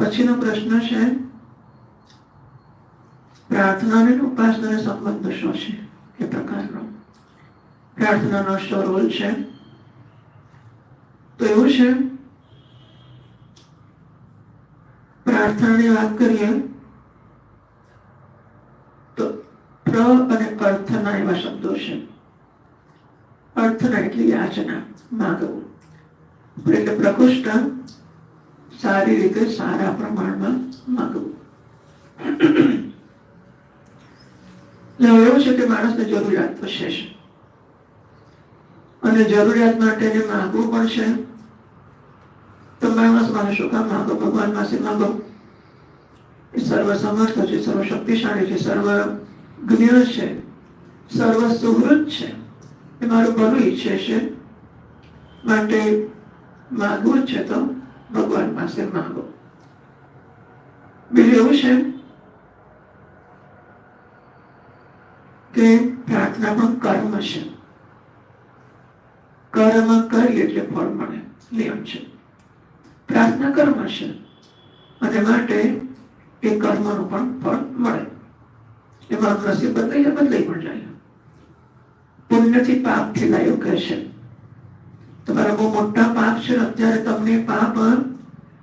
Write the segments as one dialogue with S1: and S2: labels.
S1: પછીનો પ્રશ્ન છે, પ્રાર્થના અને ઉપાસનાનો સંબંધ શું છે? એ પ્રકારનો. પ્રાર્થનાનો શું રોલ છે? તો એવું છે, પ્રાર્થનાની વાત કરીએ, તો પ્ર અને અર્થના એવા શબ્દો છે. અર્થના એટલે યાચના, માગવું. એટલે પ્રકૃષ્ટ સારી રીતે સારા પ્રમાણમાં માગવું. એટલે એવું છે કે માણસને જરૂરિયાત તો છે. અને જરૂરિયાત માટે માગવું પણ છે. તો માણસ મને શું કામ માગો? ભગવાન પાસે માગો? એ સર્વ સમર્થ છે, સર્વ શક્તિશાળી છે, સર્વ જ્ઞ છે, સર્વ સુહૃદ છે. એ મારું ભલું ઈચ્છે છે. માટે માગવું છે તો ભગવાન પાસે માંગો. બીજું એવું છે કે પ્રાર્થના પણ કર્મ છે. કર્મ કરી એટલે ફળ મળે, નિયમ છે. પ્રાર્થના કર્મ છે, અને માટે એ કર્મનું પણ ફળ મળે. એમાં નસીબ બદલાઈ બદલાઈ પણ જાય. પુણ્યથી પાપ થયેલા કહે છે. તમારા બહુ મોટા પાપ છે. અત્યારે તમને પાપ,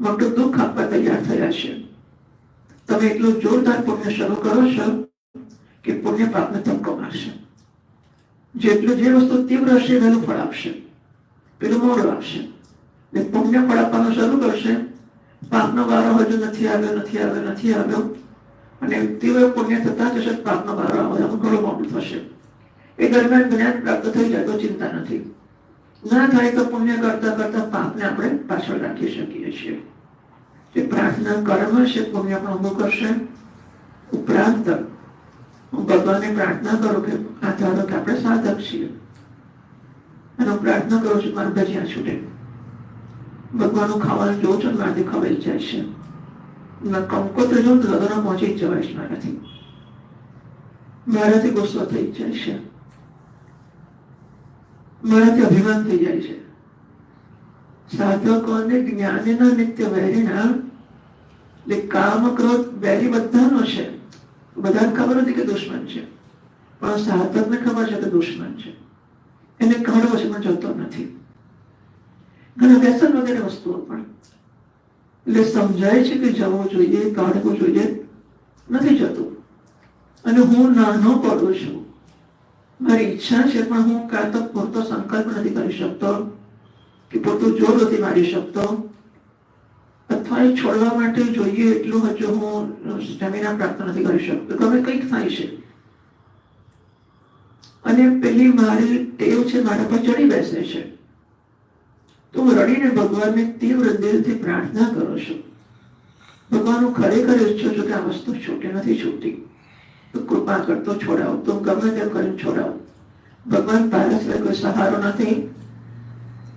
S1: મોટું દુઃખ આપવા તૈયાર થયા છે. તમે એટલું જોરદાર પુણ્ય શરૂ કરો છો કે પુણ્ય પાપને ધમકો મારશે. જેટલું જે વસ્તુ તીવ્ર હશે વહેલું ફળ આપશે. પેલું મોડું આપશે. ને પુણ્ય ફળ આપવાનું શરૂ કરશે. પાપનો વારો હજુ નથી આવ્યો નથી આવ્યો નથી આવ્યો. અને તીવ્ર પુણ્ય થતા જશે પાપનો વારો આવ્યો ઘણું મોટું થશે. એ દરમિયાન જ્ઞાન પ્રાપ્ત થઈ જાય તો ચિંતા નથી. ના થાય તો પુણ્ય કરતા કરતા પાપને આપણે પાછળ રાખી શકીએ છીએ. જે પ્રાર્થના કર્મ છે, પુણ્ય પણ ઊભું કરશે ઉપરાંત, હું ભગવાનને પ્રાર્થના કરું કે આ ધારો કે આપણે સાધક છીએ. અને હું પ્રાર્થના કરું છું, મારું ભજીયા છૂટે. ભગવાનનું ખાવાનું જોઉં છું મારાથી ખવાઈ જાય છે. કંકોત્રી જોઉં તો લગ્ન પહોંચી જવાય છે મારાથી. મારાથી ગુસ્સો થઈ જાય છે. મારાથી અભિમાન થઈ જાય છે. સાધકોને જ્ઞાનીના નિત્ય વહેરીના, એટલે કામ, ક્રોધ વેરી બધાનો છે. બધાને ખબર નથી કે દુશ્મન છે. પણ સાધકને ખબર છે કે દુશ્મન છે. એને ખબર વચમાં જતો નથી. ઘણા વ્યસન વગેરે વસ્તુઓ પણ. એટલે સમજાય છે કે જવું જોઈએ, કાઢવું જોઈએ, નથી જતું. અને હું નાનો પડું છું. મારી ઈચ્છા છે, પણ હું કાં તો પૂરતો સંકલ્પ નથી કરી શકતો કે પૂરતું જોર નથી મારી શકતો. અથવા એ છોડવા માટે જોઈએ એટલું હજુ હું સ્ટેમિના પ્રાપ્ત નથી કરી શકતો. ગમે કંઈક થાય છે. અને પેલી મારી ટેવ છે, મારા પર ચડી બેસે છે. તો હું રડીને ભગવાનને તીવ્ર દિલથી પ્રાર્થના કરું છું. ભગવાન, હું ખરેખર ઈચ્છું છું કે આ વસ્તુ છૂટે, નથી છૂટતી તો કૃપા કરતો છોડાવ. તો ગમે તે કરીને છોડાવ. ભગવાન સિવાય કોઈ સહારો નથી.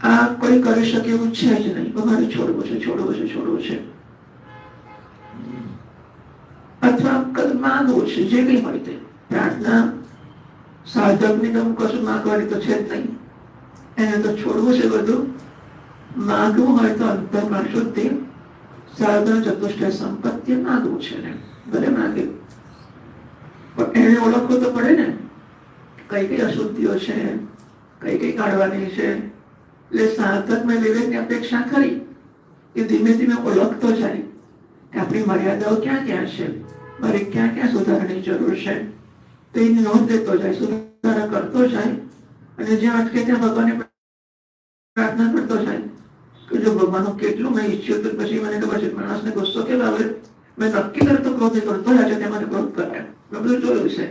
S1: આ કોઈ કરી શકે એવું છે જ નહીં. ભગવાને છોડવું છે છોડવું છે છોડવું છે. અથવા કદ માંગવું છે, જે કઈ હોય તે. પ્રાર્થના, સાધકની તો કશું માંગવાની તો છે જ નહીં. એને તો છોડવું છે બધું. માગવું હોય તો અંતરમાં શુદ્ધિ સાધન ચતુષ્ટ સંપત્તિ માગવું છે ને ભલે માગે. એને ઓળખવું તો પડે ને. કઈ કઈ અશુદ્ધિઓ છે, કઈ કઈ કાઢવાની છે. એટલે સાધકમાં વિવેકની અપેક્ષા કરી એ ધીમે ધીમે ઓળખતો જાય કે આપણી મર્યાદાઓ ક્યાં ક્યાં છે, મારે ક્યાં ક્યાં સુધારણાની જરૂર છે. તો નોંધ લેતો જાય, સુધારા કરતો જાય અને જ્યાં અટકે ત્યાં ભગવાનને પ્રાર્થના કરતો જાય કે જો ભગવાનનું કેટલું મેં ઈચ્છ્યું તો પછી મને ખબર છે માણસને ગુસ્સો કેવો આવે? મેં નક્કી કરતો ક્રોધ કરતો જ તે મને ક્રોધ કરે. બધું જોયું છે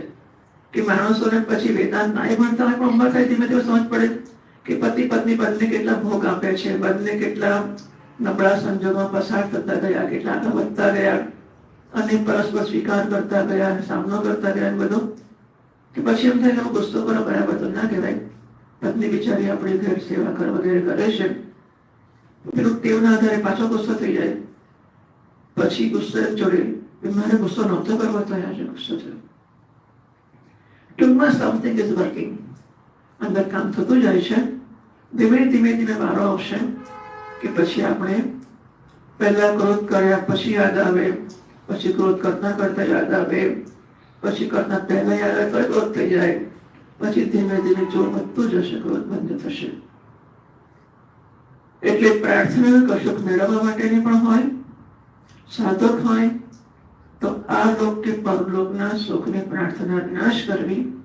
S1: કે માણસોને પછી વેદાંત ના ભણતા હોય પણ અંબા થાય ધીમે ધીમે સમજ પડે કે પતિ પત્ની બંને કેટલા ભોગ આપે છે, બંને કેટલા નબળા સંજોગોમાં પસાર થતા ગયા, કેટલા આગળ વધતા ગયા અને પરસ્પર સ્વીકાર કરતા ગયા અને સામનો કરતા ગયા બધું. કે પછી એમ થાય કે ગુસ્સો કરો, બરાબર તો ના કહેવાય. પત્ની બિચારી આપણી ઘેર સેવા કર વગેરે કરે છે. પેલું ટેવના આધારે પાછો ગુસ્સો થઈ જાય. પછી ગુસ્સો એમ જોડે મારે ગુસ્સો નહોતો કરવો તો આજે ગુસ્સો થયો ટૂંકમાં સમથિંગ ઇઝ વર્કિંગ અંદર કામ થતું જાય છે ધીમે ધીમે ધીમે વારો આવશે કે પછી આપણે પહેલા ક્રોધ કર્યા પછી યાદ આવે પછી ક્રોધ કરતા કરતા યાદ આવે પછી કરતા પહેલા યાદ આવે તો ક્રોધ થઈ જાય પછી ધીમે ધીમે જોર વધતું જશે ક્રોધ બંધ થશે એટલે પ્રાર્થના કશુંક મેળવવા માટેની પણ હોય સાધક હોય તો આ લોક કે પરલોકના સુખની પ્રાર્થના નાશ કરવી.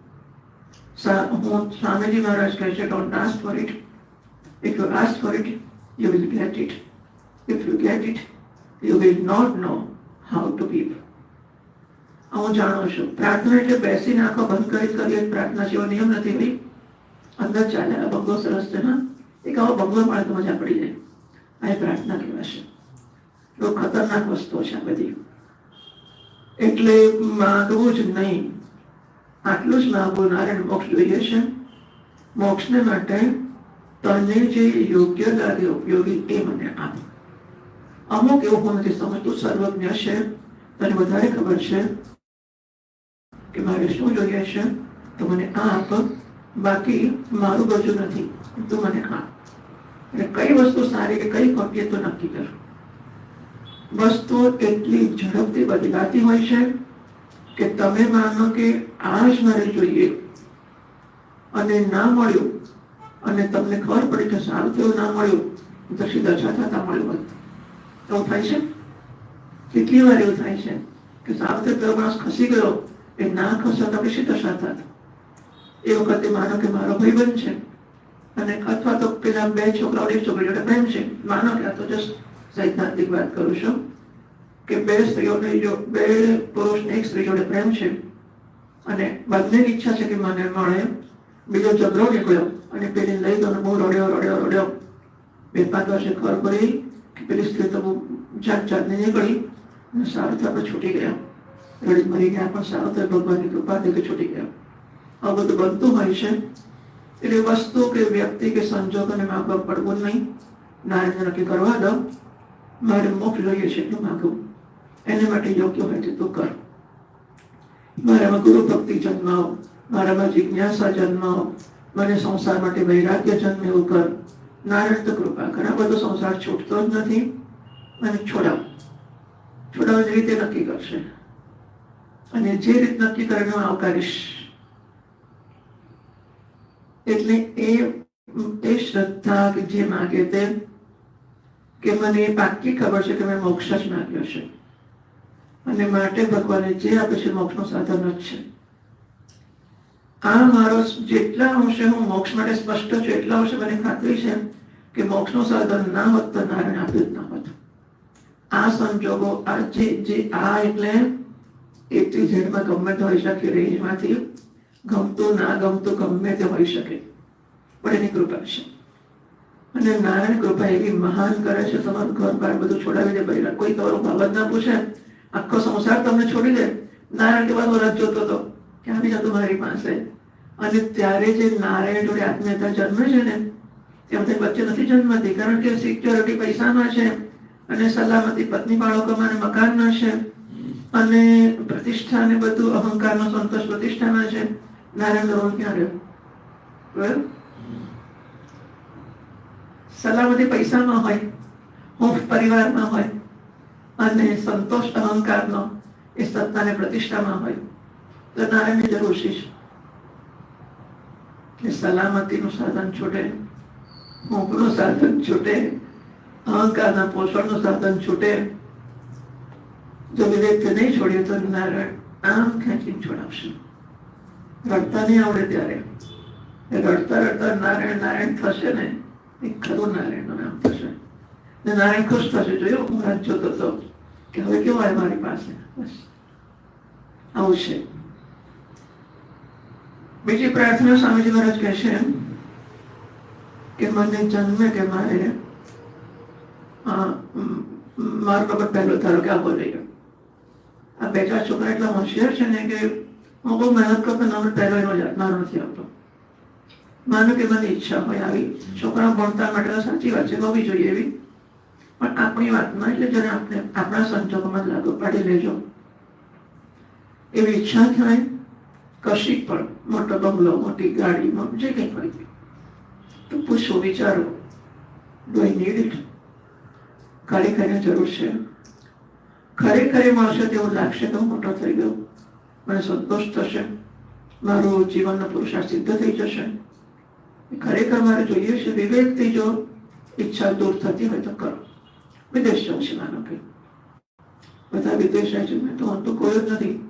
S1: સા- હું સ્વામીજી મહારાજ કહે છે don't ask for it. If you ask for it, you will get it. If you get it, you will not know how to give. હું જાણું છું. પ્રાર્થના એટલે બેસીને આંખો બંધ કરી કરીએ જ પ્રાર્થના જેવો નિયમ નથી ભાઈ અંદર ચાલે આ બંગલો સરસ છે, હા? એક આવો બંગલો મળે તો મજા પડી જાય. આ એ પ્રાર્થના કહેવાશે બહુ ખતરનાક વસ્તુઓ છે આ બધી. એટલે માગવું જ નહીં. આટલું જ માગવું નારાયણ મોક્ષ જોઈએ છે. મોક્ષને માટે તને જે યોગ્ય લાગે ઉપયોગી એ મને આપ. અમુક એવું હું નથી સમજતું, સર્વજ્ઞ છે. તને વધારે ખબર છે કે મારે શું જોઈએ છે? તો મને આ આપ, બાકી મારું બધું નથી. તું મને આપ. એટલે કઈ વસ્તુ સારી કે કઈ ખોટી તો નક્કી કર. વસ્તુઓ એટલી ઝડપથી બદલાતી હોય છે કે તમે માનો કે આ જ મારે જોઈએ અને ના મળ્યું અને તમને ખબર પડી કે સારું તેવું ના મળ્યું, તો સીધા થતા મળ્યું હોત એવું થાય છે? કેટલી વાર એવું થાય છે કે સારું તે પેલો માણસ ખસી ગયો, એ ના ખસો તો પછી દશા થાત એ વખતે માનો કે મારો ભાઈબંધ છે અને અથવા તો પેલા બે છોકરાઓ, એક છોકરી જોડે પ્રેમ છે. માનો કે આ તો જસ્ટ સૈદ્ધાંતિક વાત કરું છું કે બે સ્ત્રીઓને જો બે પુરુષને એક સ્ત્રી જોડે પ્રેમ છે અને બંનેની ઈચ્છા છે કે મને મળે બીજો ચંદ્રો નીકળ્યો અને પેલી લઈ તો બહુ રડ્યો રડ્યો રડ્યો બે પાંચ વર્ષે ખબર પડી કે પેલી સ્ત્રી તો બહુ જાત જાતની નીકળી અને સારું તો આપણે છૂટી ગયા રડી મરી ગયા પણ સારું તો ભગવાનની કૃપાથી કે છૂટી ગયા આ બધું બનતું હોય છે એટલે વસ્તુ કે વ્યક્તિ કે સંજોગોને માગવા પડવું નહીં નારાયણ નક્કી કરવા દો મારે મોક્ષ જોઈએ છે એટલું માગું એને માટે યોગ્ય હોય છે તું કર. મારામાં ગુરુ ભક્તિ જન્માવો. મારામાં જિજ્ઞાસા જન્માવો. મને સંસાર માટે વૈરાગ્ય જન્મ એવું કર. નારાયણ તો કૃપા કર. આ બધો સંસાર છૂટતો જ નથી. અને છોડાવ. છોડાવવાની રીતે નક્કી કરશે. અને જે રીત નક્કી કરીને હું આવકારીશ. એટલે એ એ શ્રદ્ધા કે જે માગે તે કે મને એ પાક્કી ખબર છે કે મેં મોક્ષ જ માગ્યો છે. અને માટે ભગવાને જે આપે છે મોક્ષનું સાધન જ છે. આ મારો જેટલા અંશે હું મોક્ષ માટે સ્પષ્ટ છું, એટલા અંશે મને ખાતરી છે કે મોક્ષનું સાધન ના હોત તો નારાયણ આપ્યું જ ના હોત. આ સંજોગો આ જે જે, આ એટલે એકથી ઝેડમાં ગમે તે હોઈ શકે, રેન્જમાંથી ગમતું, ના ગમતું ગમે તે હોઈ શકે. પણ એની કૃપા છે. અને નારાયણ કૃપા એવી મહાન કરે છે, તમારું ઘર બાર બધું છોડાવી દે બૈરા કોઈ તમારો બાબત ના પૂછે, આખો સંસાર તમને છોડી દે. નારાયણ કેવા વરસ જોતો હતો, ક્યાં બી જતો મારી પાસે. અને ત્યારે જે નારાયણ જોડે આત્મીયતા જન્મે છે ને ત્યાં વચ્ચે નથી જન્મતી, કારણ કે સિક્યોરિટી પૈસામાં છે, અને સલામતી પત્ની બાળકોમાં અને મકાનમાં છે, અને પ્રતિષ્ઠા ને બધું અહંકારનો સંતોષ પ્રતિષ્ઠામાં છે. નારાયણ ધોરણ ક્યાં રહ્યો? બરાબર? સલામતી પૈસામાં હોય, હૂંફ પરિવારમાં હોય, અને સંતોષ અહંકારનો એ સત્તાને પ્રતિષ્ઠામાં હોય, તો નારાયણની જરૂર શીશ. કે સલામતીનું સાધન છૂટે, હૂંફનું સાધન છૂટે, અહંકારના પોષણનું સાધન છૂટે. જો વિવેક નહીં છોડ્યું તો નારાયણ આમ ખેંચીને છોડાવશે. રડતા નહીં આવડે ત્યારે. રડતા રડતા નારાયણ નારાયણ થશે ને એ ખરું નારાયણનું નામ થશે. ને નારાયણ ખુશ થશે જોયું હું રાત જોતો હતો કે હવે કેવું આવે મારી પાસે? બસ. આવું છે. બીજી પ્રાર્થના સ્વામીજી મહારાજ કહે છે કે મને જન્મે કે મારે મારો બાબત પહેલો ધારો કે આવો જોઈએ આ બે ચાર છોકરા એટલા હોશિયાર છે ને કે હું બહુ મહેનત કરતો નંબર પહેલો એનો જ મારો નથી આવતો. માનો કે મને ઈચ્છા હોય આવી. છોકરા ભણતા માટે સાચી વાત છે, હોવી જોઈએ એવી. પણ આપણી વાતમાં એટલે જેને આપણે આપણા સંજોગોમાં લાગુ પાડી લેજો. એવી ઈચ્છા થાય, કશી પણ, મોટો બંગલો, મોટી ગાડી જે કંઈ હોય. તો પૂછો, વિચારો. ડુ આઈ નીડ ઇટ ખરેખર જરૂર છે? ખરેખર એ મળશે તેવું લાગશે તો મોટો થઈ ગયો. મને સંતોષ થશે. મારું જીવનનો પુરુષાર્થ સિદ્ધ થઈ જશે. ખરેખર મારે જોઈએ છે વિવેકથી જો ઈચ્છા દૂર થતી હોય તો કરો. વિદેશ જાઉં છે માનો કે બધા વિદેશ જાય છે. મેં તો હું તો કોઈ જ નથી.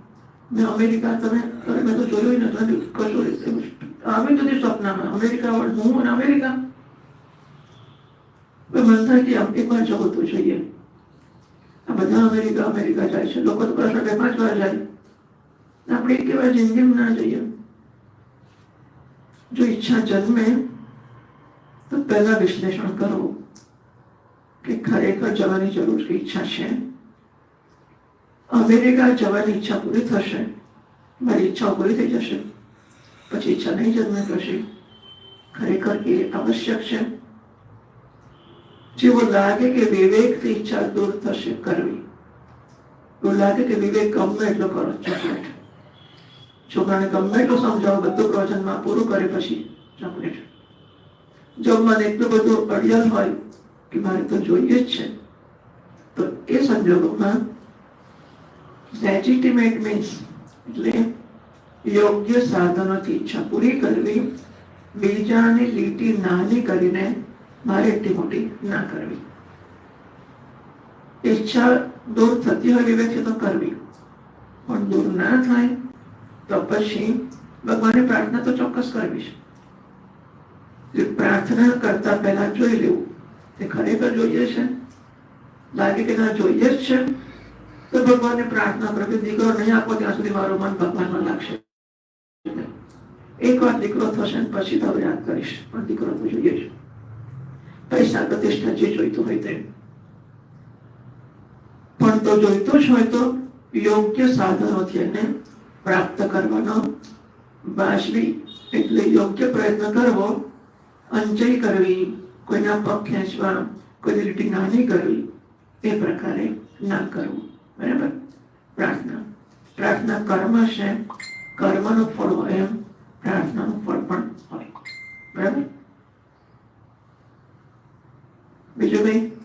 S1: મેં અમેરિકા તમે તમે મેં તો જોયું નથી. કશું આવી નથી સ્વપ્નમાં. અમેરિકા હું અને અમેરિકા? મન થાય કે આમ એકવાર જવું તો જોઈએ. આ બધા અમેરિકા અમેરિકા જાય છે. લોકો તો પ્રશ્ન બે પાંચ વાર જાય. આપણે એક વાર જિંદગીમાં ના જઈએ. જો ઈચ્છા જન્મે તો પહેલા વિશ્લેષણ કરવું કે ખરેખર જવાની જરૂર છે ઈચ્છા છે અમેરિકા જવાની ઈચ્છા પૂરી થશે મારી ઈચ્છાઓ પૂરી થઈ જશે પછી ઈચ્છા નહીં જન્મે પછી ખરેખર એ આવશ્યક છે જેવું લાગે કે વિવેકથી ઈચ્છા દૂર થશે કરવી એવું લાગે કે વિવેક ગમે એટલો કરો ચોકલેટ છોકરાને ગમે એટલું સમજાવો, બધું પ્રવચનમાં પૂરું કરે પછી ચોકલેટ જો મને એટલું બધું અડિયલ હોય કે મારે તો જોઈએ જ છે, તો એ સંજોગોમાં લેજિટિમેટ મીન્સ એટલે યોગ્ય સાધનોથી ઈચ્છા પૂરી કરવી, બીજાની લીટી નાની કરીને મારે એટલી મોટી ના કરવી. ઈચ્છા દૂર થતી હોય વિવેકથી તો કરવી, પણ દૂર ના થાય તો ભગવાનની પ્રાર્થના તો ચોક્કસ કરવી છે. પ્રાર્થના કરતા પહેલા જોઈ લેવું. તે ખરેખર જોઈએ છે? લાગે કે ના જોઈએ જ છે? તો ભગવાનને પ્રાર્થના કરો કે દીકરો નહીં આપો, ત્યાં સુધી મારું મન ભગવાનમાં લાગશે. એક વાર દીકરો થશે પછી તો યાદ કરીશ, પણ દીકરો તો જોઈએ છે પૈસા પ્રતિષ્ઠા જે જોઈતું હોય તે પણ તો જોઈતું જ હોય તો યોગ્ય સાધનોથી એને પ્રાપ્ત કરવાનો. બાસવી એટલે યોગ્ય પ્રયત્ન કરવો. અંચય કરવી, કોઈના પગ ખેંચવા કોઈ લીટી નાની કરવી, એ પ્રકારે ના કરવું. બરાબર? પ્રાર્થના. પ્રાર્થના કર્મ છે. કર્મનું ફળ હોય એમ પ્રાર્થનાનું ફળ પણ હોય. બરાબર? બીજું કંઈ?